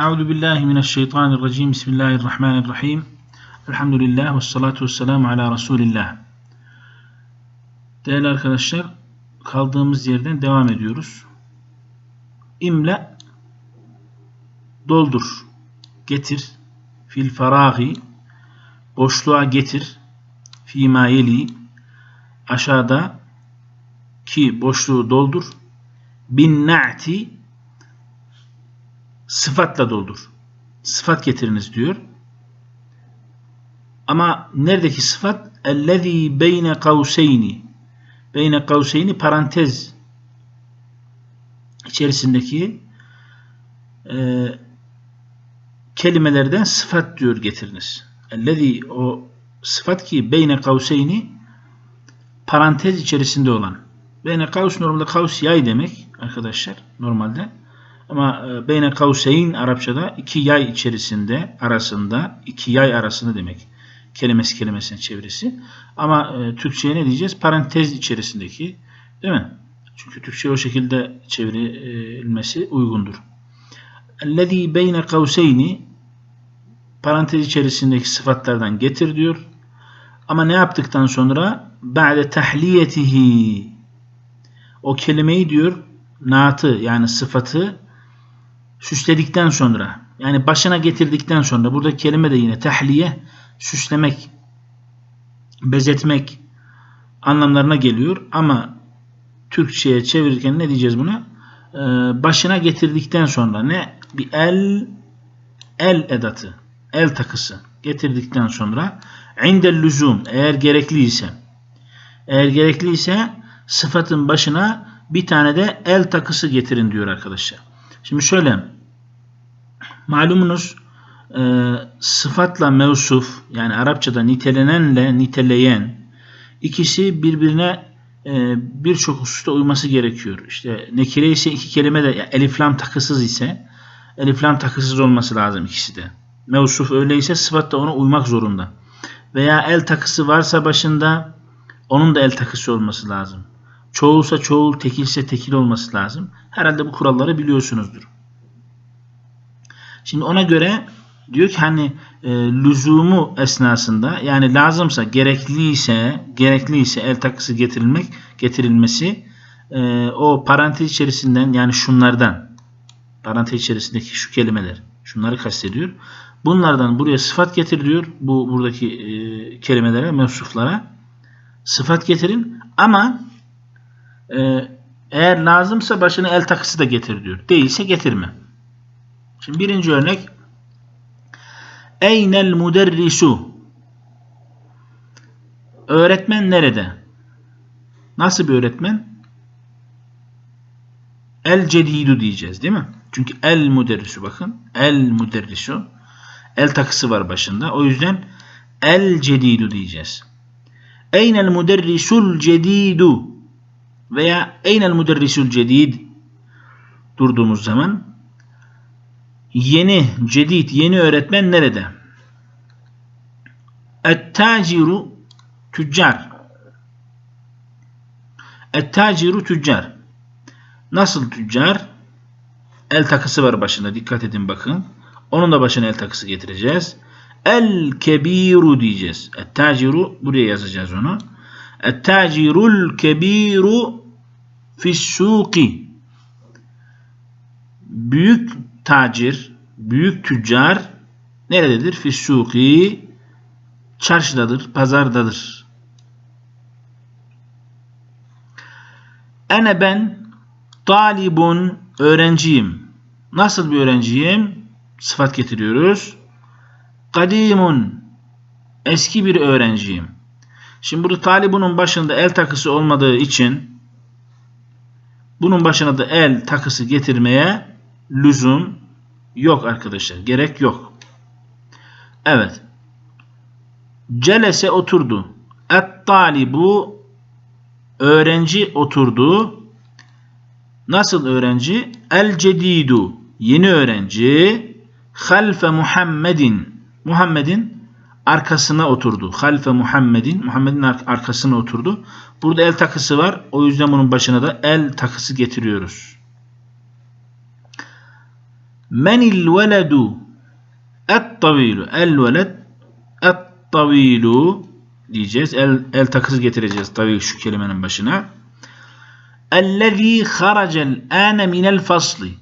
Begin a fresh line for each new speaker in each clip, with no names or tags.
Euzu billahi mineşşeytanirracim. Bismillahirrahmanirrahim. Elhamdülillah ve salatu vesselamu ala Resulillah. Değerli arkadaşlar, kaldığımız yerden devam ediyoruz. İmle doldur, getir, fil faragi boşluğa getir, fîmâ yeli aşağıda ki boşluğu doldur, bin na'ti sıfatla doldur. Sıfat getiriniz diyor. Ama neredeki sıfat? Ellezî beyne kavseyni. Beyne kavseyni parantez içerisindeki e, kelimelerden sıfat diyor getiriniz. Ellezî o sıfat ki beyne kavseyni parantez içerisinde olan. Beyne kavs normalde kavs yay demek arkadaşlar normalde. Ama e, beyne kavseyn Arapçada iki yay içerisinde arasında iki yay arasında demek. Kelimesi kelimesinin çevirisi. Ama e, Türkçe'ye ne diyeceğiz? Parantez içerisindeki değil mi? Çünkü Türkçe o şekilde çevrilmesi uygundur. Ellezî beyne kavseyni parantez içerisindeki sıfatlardan getir diyor. Ama ne yaptıktan sonra ba'de tahliyetihi o kelimeyi diyor naatı yani sıfatı süsledikten sonra yani başına getirdikten sonra burada kelime de yine tahliye süslemek bezetmek anlamlarına geliyor ama Türkçe'ye çevirirken ne diyeceğiz buna? Ee, başına getirdikten sonra ne? Bir el el edatı, el takısı getirdikten sonra indel lüzum eğer gerekliyse eğer gerekliyse sıfatın başına bir tane de el takısı getirin diyor arkadaşlar. Şimdi şöyle malumunuz e, sıfatla mevsuf yani Arapçada nitelenenle niteleyen ikisi birbirine e, birçok hususta uyması gerekiyor. İşte nekire ise iki kelime de yani eliflam takısız ise eliflam takısız olması lazım ikisi de. Mevsuf öyleyse sıfat da ona uymak zorunda. Veya el takısı varsa başında onun da el takısı olması lazım. Çoğulsa çoğul, tekilse tekil olması lazım. Herhalde bu kuralları biliyorsunuzdur. Şimdi ona göre diyor ki hani e, lüzumu esnasında yani lazımsa gerekliyse gerekliyse el takısı getirilmek getirilmesi e, o parantez içerisinden yani şunlardan parantez içerisindeki şu kelimeler şunları kastediyor. Bunlardan buraya sıfat getiriliyor. Bu buradaki e, kelimelere, mevsuflara sıfat getirin ama e, eğer lazımsa başına el takısı da getir diyor. Değilse getirme. Şimdi birinci örnek Eynel müderrisu Öğretmen nerede? Nasıl bir öğretmen? El cedidu diyeceğiz değil mi? Çünkü el müderrisu bakın. El müderrisu. El takısı var başında. O yüzden el cedidu diyeceğiz. Eynel müderrisul cedidu veya eynel müderrisul cedid durduğumuz zaman yeni, cedid, yeni öğretmen nerede? Et-taciru tüccar. Et-taciru tüccar. Nasıl tüccar? El takısı var başında. Dikkat edin bakın. Onun da başına el takısı getireceğiz. El kebiru diyeceğiz. Et-taciru buraya yazacağız onu. Et-tacirul kebiru fissuki. Büyük tacir, büyük tüccar nerededir? Fissuki çarşıdadır, pazardadır. Ene ben talibun öğrenciyim. Nasıl bir öğrenciyim? Sıfat getiriyoruz. Kadimun eski bir öğrenciyim. Şimdi burada talibunun başında el takısı olmadığı için bunun başına da el takısı getirmeye lüzum yok arkadaşlar. Gerek yok. Evet. Celese oturdu. Et talibu öğrenci oturdu. Nasıl öğrenci? El cedidu yeni öğrenci. Halfe Muhammedin Muhammed'in arkasına oturdu. Halfe Muhammedin Muhammed'in arkasına oturdu. Burada el takısı var. O yüzden bunun başına da el takısı getiriyoruz. Menil veledu et-tavilu. El veled et-tavilu diyeceğiz. El, el takısı getireceğiz tabii şu kelimenin başına. Ellezî haracel âne minel fasli.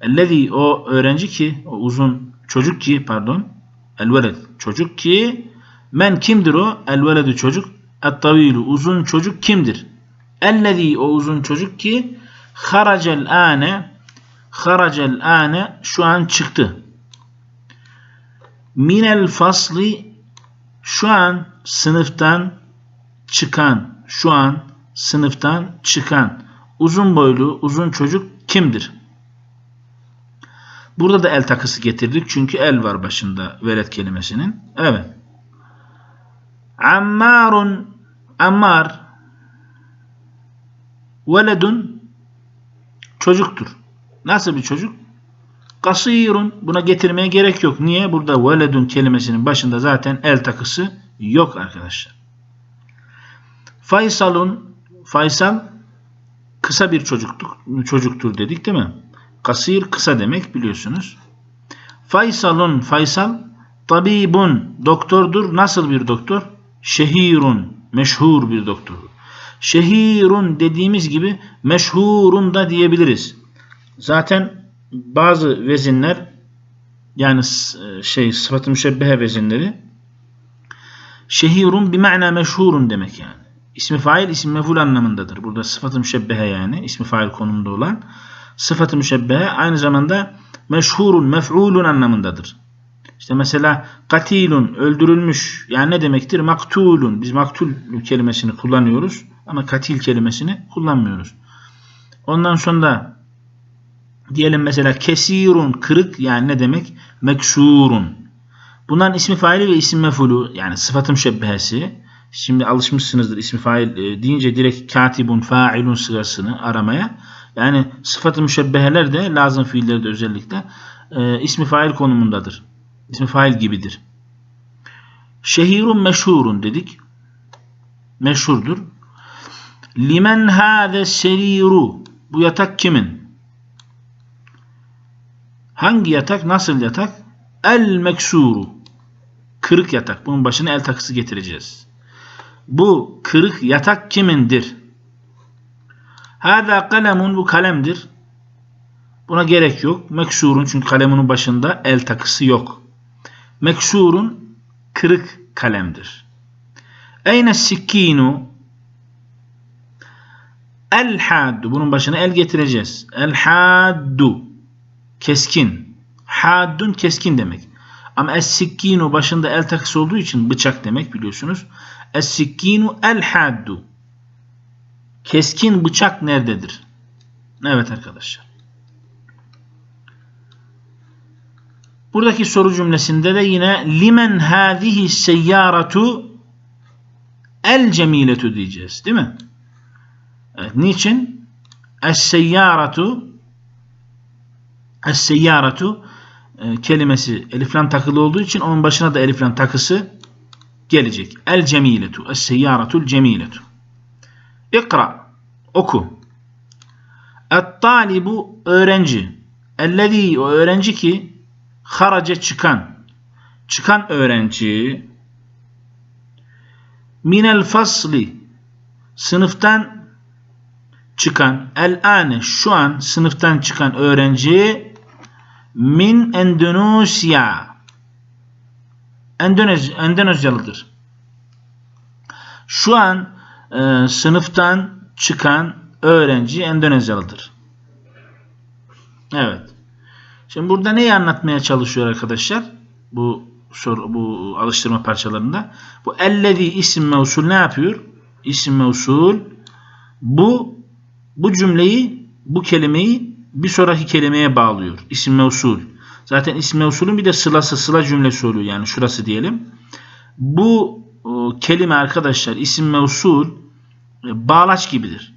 Ellezî o öğrenci ki, o uzun çocuk ki pardon. El veled çocuk ki men kimdir o? El veledu çocuk. Et-tavilu uzun çocuk kimdir? Ellezî o uzun çocuk ki haracel âne haracel âne şu an çıktı. Minel fasli şu an sınıftan çıkan, şu an sınıftan çıkan uzun boylu, uzun çocuk kimdir? Burada da el takısı getirdik çünkü el var başında velet kelimesinin. Evet. Ammarun Ammar veledun çocuktur. Nasıl bir çocuk? Kasirun. Buna getirmeye gerek yok. Niye? Burada veledun kelimesinin başında zaten el takısı yok arkadaşlar. Faysalun Faysal kısa bir çocuktur, çocuktur dedik değil mi? Kasir kısa demek biliyorsunuz. Faysalun Faysal tabibun doktordur. Nasıl bir doktor? Şehirun meşhur bir doktor. Şehirun dediğimiz gibi meşhurun da diyebiliriz. Zaten bazı vezinler yani şey sıfat-ı müşebbehe vezinleri şehirun bir ma'na meşhurun demek yani. İsmi fail isim meful anlamındadır. Burada sıfat-ı müşebbehe yani ismi fail konumunda olan sıfat-ı müşebbehe aynı zamanda meşhurun mef'ulun anlamındadır. İşte mesela katilun öldürülmüş yani ne demektir? Maktulun. Biz maktul kelimesini kullanıyoruz ama katil kelimesini kullanmıyoruz. Ondan sonra diyelim mesela kesirun kırık yani ne demek? Meksurun. Bunların ismi faili ve isim mefulu yani sıfatı müşebbehesi. Şimdi alışmışsınızdır ismi fail e, deyince direkt katibun, failun sırasını aramaya. Yani sıfatı müşebbeheler de lazım fiillerde özellikle e, ismi fail konumundadır. İsmi fail gibidir. Şehirun meşhurun dedik. Meşhurdur. Limen hâze seriru. Bu yatak kimin? Hangi yatak? Nasıl yatak? El meksuru. Kırık yatak. Bunun başına el takısı getireceğiz. Bu kırık yatak kimindir? Hâzâ kalemun bu kalemdir. Buna gerek yok. Meksurun çünkü kalemunun başında el takısı yok. Meksurun kırık kalemdir. Eyne sikkinu El haddu. Bunun başına el getireceğiz. El haddu. Keskin. Haddun keskin demek. Ama es sikkinu başında el takısı olduğu için bıçak demek biliyorsunuz. Es sikkinu el haddu. Keskin bıçak nerededir? Evet arkadaşlar. Buradaki soru cümlesinde de yine limen hâzihi seyyâratu el cemiletu diyeceğiz. Değil mi? Evet, niçin? Es-seyyâratu Es-seyyâratu e, kelimesi eliflan takılı olduğu için onun başına da eliflan takısı gelecek. El cemiletu. Es-seyyâratul cemiletu. İkra. Oku. Et-talibu öğrenci. Ellezî o öğrenci ki haraca çıkan. Çıkan öğrenci minel fasli sınıftan çıkan el ane şu an sınıftan çıkan öğrenci min Endonezya Endonez Endonezyalıdır. Şu an e, sınıftan çıkan öğrenci Endonezyalıdır. Evet. Şimdi burada neyi anlatmaya çalışıyor arkadaşlar? Bu soru, bu alıştırma parçalarında. Bu ellezi isim mevsul ne yapıyor? İsim mevsul bu bu cümleyi, bu kelimeyi bir sonraki kelimeye bağlıyor. İsim mevsul. Zaten isim mevsulün bir de sılası, sıla cümlesi oluyor. Yani şurası diyelim. Bu o, kelime arkadaşlar isim mevsul e, bağlaç gibidir.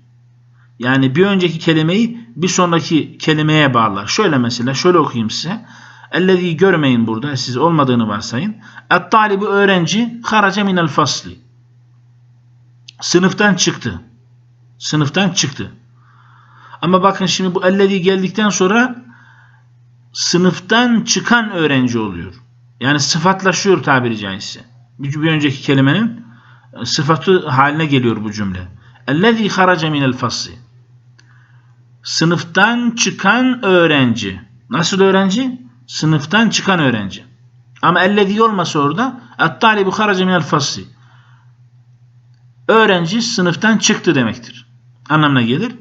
Yani bir önceki kelimeyi bir sonraki kelimeye bağlar. Şöyle mesela şöyle okuyayım size. Ellezî görmeyin burada. Siz olmadığını varsayın. Et-talibu öğrenci haraca minel fasli. Sınıftan çıktı. Sınıftan çıktı. Ama bakın şimdi bu ellezî geldikten sonra sınıftan çıkan öğrenci oluyor. Yani sıfatlaşıyor tabiri caizse. Bir, bir önceki kelimenin e, sıfatı haline geliyor bu cümle. Ellezî harace minel fasli. Sınıftan çıkan öğrenci. Nasıl öğrenci? Sınıftan çıkan öğrenci. Ama ellezî olmasa orada ettalibu harace minel fasli. Öğrenci sınıftan çıktı demektir. Anlamına gelir.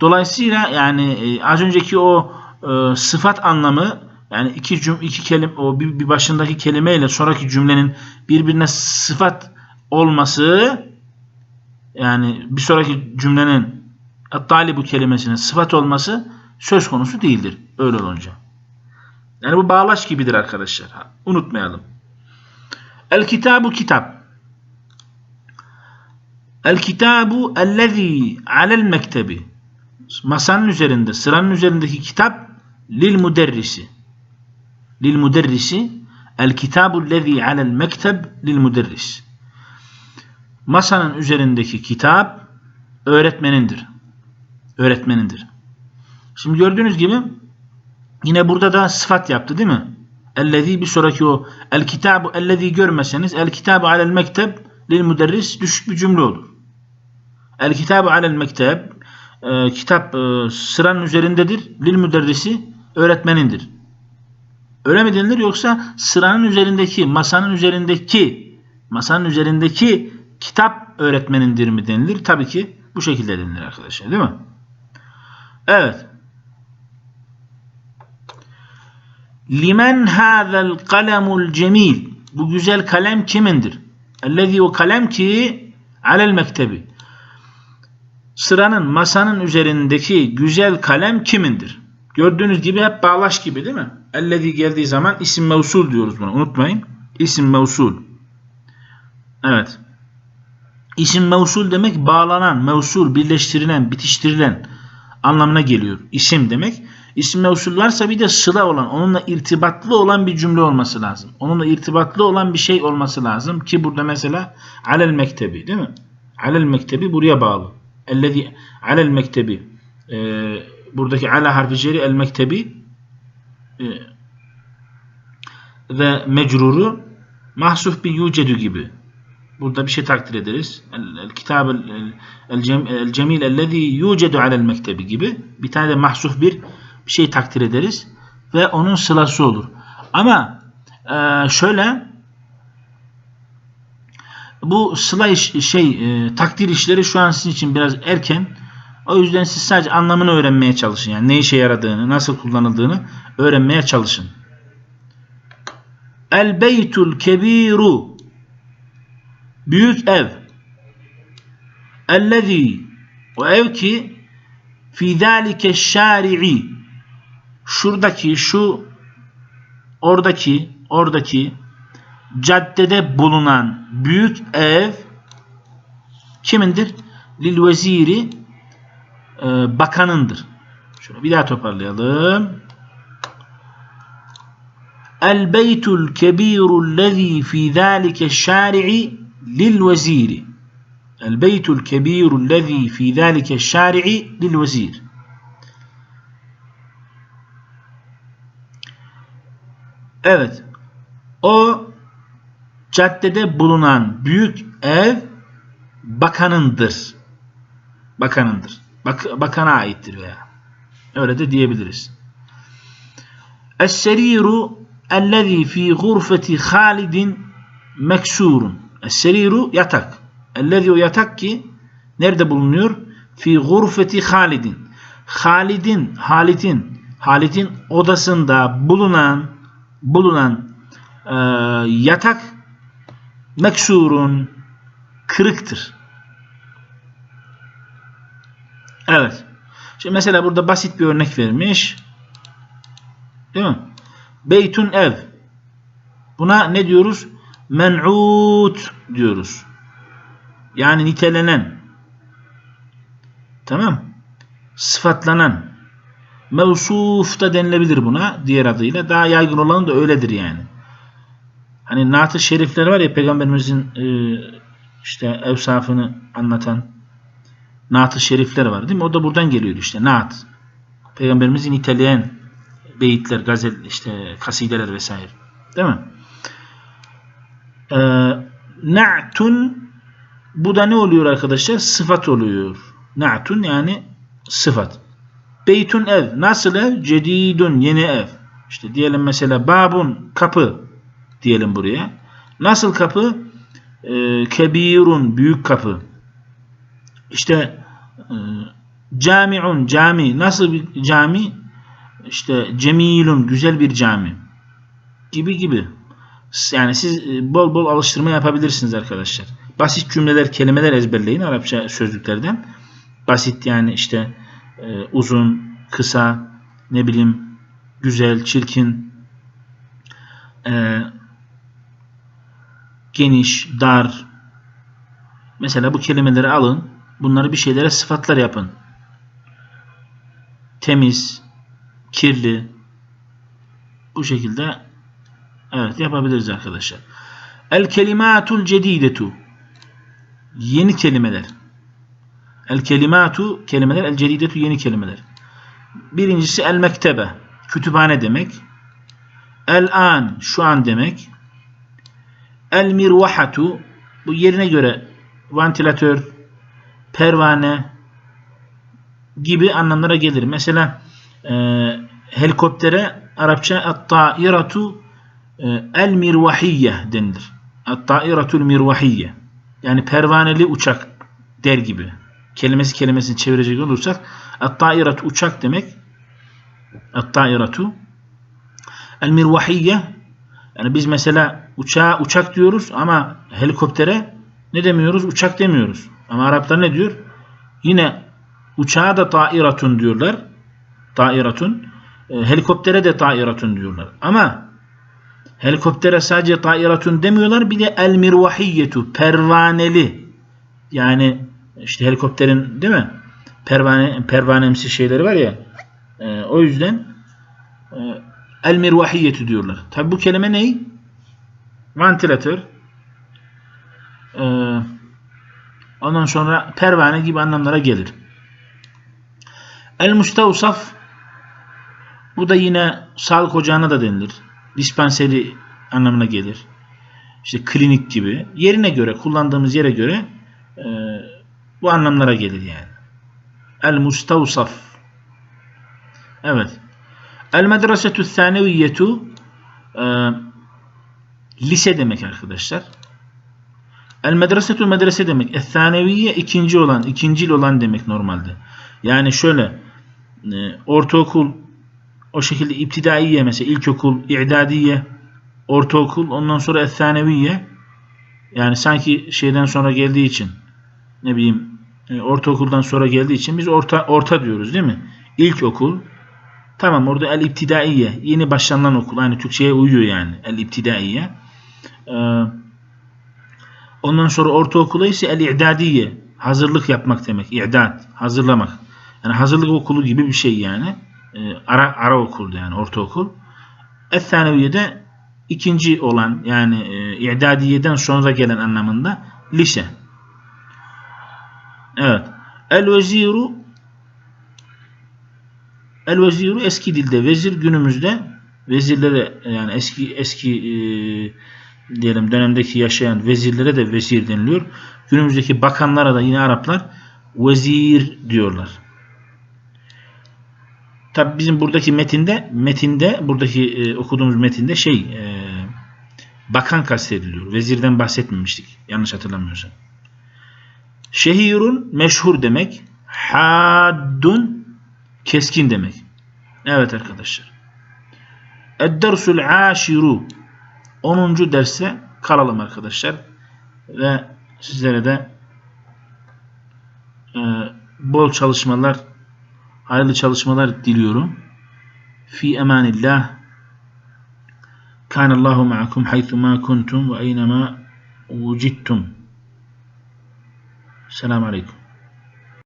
Dolayısıyla yani e, az önceki o e, sıfat anlamı yani iki cüm iki kelime o bir, bir başındaki kelimeyle sonraki cümlenin birbirine sıfat olması yani bir sonraki cümlenin bu kelimesinin sıfat olması söz konusu değildir. Öyle olunca. Yani bu bağlaç gibidir arkadaşlar. Unutmayalım. El kitabu kitap. El kitabu ellezî alel mektebi. Masanın üzerinde, sıranın üzerindeki kitap lil müderrisi. Lil müderrisi el kitabu lezî alel mekteb lil müderris. Masanın üzerindeki kitap öğretmenindir. Öğretmenindir. Şimdi gördüğünüz gibi yine burada da sıfat yaptı değil mi? Ellezî bir sonraki o el kitabu ellezî görmeseniz el kitabu alel mekteb lil müderris düşük bir cümle olur. El kitabu alel mekteb e, kitap e, sıranın üzerindedir. Lil müderrisi öğretmenindir. Öyle mi denilir yoksa sıranın üzerindeki, masanın üzerindeki, masanın üzerindeki kitap öğretmenindir mi denilir? Tabii ki bu şekilde denilir arkadaşlar değil mi? Evet. Limen hâzel kalemul cemil. Bu güzel kalem kimindir? Ellezî o kalem ki alel mektebi. Sıranın, masanın üzerindeki güzel kalem kimindir? Gördüğünüz gibi hep bağlaş gibi değil mi? Ellezî geldiği zaman isim mevsul diyoruz buna. Unutmayın. İsim mevsul. Evet. İsim mevsul demek bağlanan, mevsul, birleştirilen, bitiştirilen anlamına geliyor. İsim demek. İsim mevsul varsa bir de sıla olan, onunla irtibatlı olan bir cümle olması lazım. Onunla irtibatlı olan bir şey olması lazım ki burada mesela alel mektebi değil mi? Alel mektebi buraya bağlı. Ellezi alel mektebi e, buradaki ala harfi ceri el mektebi e, ve mecruru mahsuf bir yucedu gibi. Burada bir şey takdir ederiz. Kitab el cemil ellezî yucedu alel mektebi gibi. Bir tane de mahsuf bir bir şey takdir ederiz ve onun sılası olur. Ama e, şöyle bu sıla iş, şey e, takdir işleri şu an sizin için biraz erken. O yüzden siz sadece anlamını öğrenmeye çalışın. Yani ne işe yaradığını, nasıl kullanıldığını öğrenmeye çalışın. El beytul kebiru büyük ev ellezî o ev ki fi zâlike şâri'i şuradaki şu oradaki oradaki caddede bulunan büyük ev kimindir? Lil veziri e, bakanındır. Şöyle bir daha toparlayalım. El beytul kebiru lezî fî zâlike şâri'i beytul kebiru lezî fî zâlike şâri'i lil vezir. Evet. O caddede bulunan büyük ev bakanındır. Bakanındır. Bak, bakana aittir veya. Öyle de diyebiliriz. Es-seriru ellezî fî gurfeti Halidin meksurun. Es-seriru yatak. Ellezî yatak ki nerede bulunuyor? Fî gurfeti Halidin. Halid'in, Halid'in, Halid'in odasında bulunan bulunan e, yatak meksurun kırıktır. Evet. Şimdi mesela burada basit bir örnek vermiş. Değil mi? Beytun ev. Buna ne diyoruz? Men'ut diyoruz. Yani nitelenen. Tamam. Sıfatlanan. Mevsuf da denilebilir buna diğer adıyla. Daha yaygın olan da öyledir yani. Hani naat-ı şerifler var ya peygamberimizin e, işte evsafını anlatan naat-ı şerifler var değil mi? O da buradan geliyor işte naat. Peygamberimizi niteleyen beyitler, gazel, işte kasideler vesaire. Değil mi? Ee, na'tun bu da ne oluyor arkadaşlar? Sıfat oluyor. Na'tun yani sıfat. Beytun ev. Nasıl ev? Cedidun. Yeni ev. İşte diyelim mesela babun kapı diyelim buraya. Nasıl kapı? Ee, kebirun. Büyük kapı. İşte e, camiun. Cami. Nasıl bir cami? İşte cemilun. Güzel bir cami. Gibi gibi. Yani siz e, bol bol alıştırma yapabilirsiniz arkadaşlar. Basit cümleler, kelimeler ezberleyin Arapça sözlüklerden. Basit yani işte e, uzun, kısa, ne bileyim güzel, çirkin, e, geniş, dar. Mesela bu kelimeleri alın. Bunları bir şeylere sıfatlar yapın. Temiz, kirli. Bu şekilde evet yapabiliriz arkadaşlar. El kelimatul cedidetu. Yeni kelimeler. El kelimatu kelimeler, el cedidetu yeni kelimeler. Birincisi el mektebe, kütüphane demek. El an, şu an demek. El mirvahatu, bu yerine göre vantilatör, pervane gibi anlamlara gelir. Mesela e, helikoptere Arapça at-tairatu el mirvahiyye denilir. At-tairatul mirvahiyye. Yani pervaneli uçak der gibi. Kelimesi kelimesini çevirecek olursak at-tairatu uçak demek. At-tairatu el mirvahiyye yani biz mesela uçağa uçak diyoruz ama helikoptere ne demiyoruz? Uçak demiyoruz. Ama Araplar ne diyor? Yine uçağa da tairatun diyorlar. Tairatun. E, helikoptere de tairatun diyorlar. Ama helikoptere sadece tairatun demiyorlar. Bir de el mirvahiyyetu pervaneli. Yani işte helikopterin değil mi? Pervane, pervanemsi şeyleri var ya. E, o yüzden e, el mirvahiyyetu diyorlar. Tabi bu kelime ne? Vantilatör. E, ondan sonra pervane gibi anlamlara gelir. El mustavsaf bu da yine sağlık ocağına da denilir. Dispanseri anlamına gelir. İşte klinik gibi. Yerine göre, kullandığımız yere göre e, bu anlamlara gelir yani. El mustavsaf. Evet. El medresetü thaneviyetu e, lise demek arkadaşlar. El medresetü medrese demek. El thaneviye ikinci olan, ikincil olan demek normalde. Yani şöyle e, ortaokul o şekilde iptidaiye mesela ilkokul, i'dadiye, ortaokul ondan sonra ethaneviye yani sanki şeyden sonra geldiği için ne bileyim e, ortaokuldan sonra geldiği için biz orta orta diyoruz değil mi? İlkokul tamam orada el iptidaiye yeni başlanılan okul hani Türkçe'ye uyuyor yani el iptidaiye ee, ondan sonra ortaokula ise el i'dadiye hazırlık yapmak demek. i'dad hazırlamak. Yani hazırlık okulu gibi bir şey yani. Ee, ara ara okuldu yani ortaokul. Es-Saneviye'de ikinci olan yani e, i'dadiyeden sonra gelen anlamında lise. Evet. El-Veziru El-Veziru eski dilde vezir günümüzde vezirlere yani eski eski e, diyelim dönemdeki yaşayan vezirlere de vezir deniliyor. Günümüzdeki bakanlara da yine Araplar vezir diyorlar. Tabi bizim buradaki metinde metinde buradaki e, okuduğumuz metinde şey e, bakan kastediliyor. Vezirden bahsetmemiştik. Yanlış hatırlamıyorsam. Şehirun meşhur demek. Haddun keskin demek. Evet arkadaşlar. Eddersul aşiru 10. derse kalalım arkadaşlar. Ve sizlere de e, bol çalışmalar hayırlı çalışmalar diliyorum. Fi emanillah. Kanallahu ma'akum haythuma kuntum ve eynema vucittum. Selamun Aleyküm.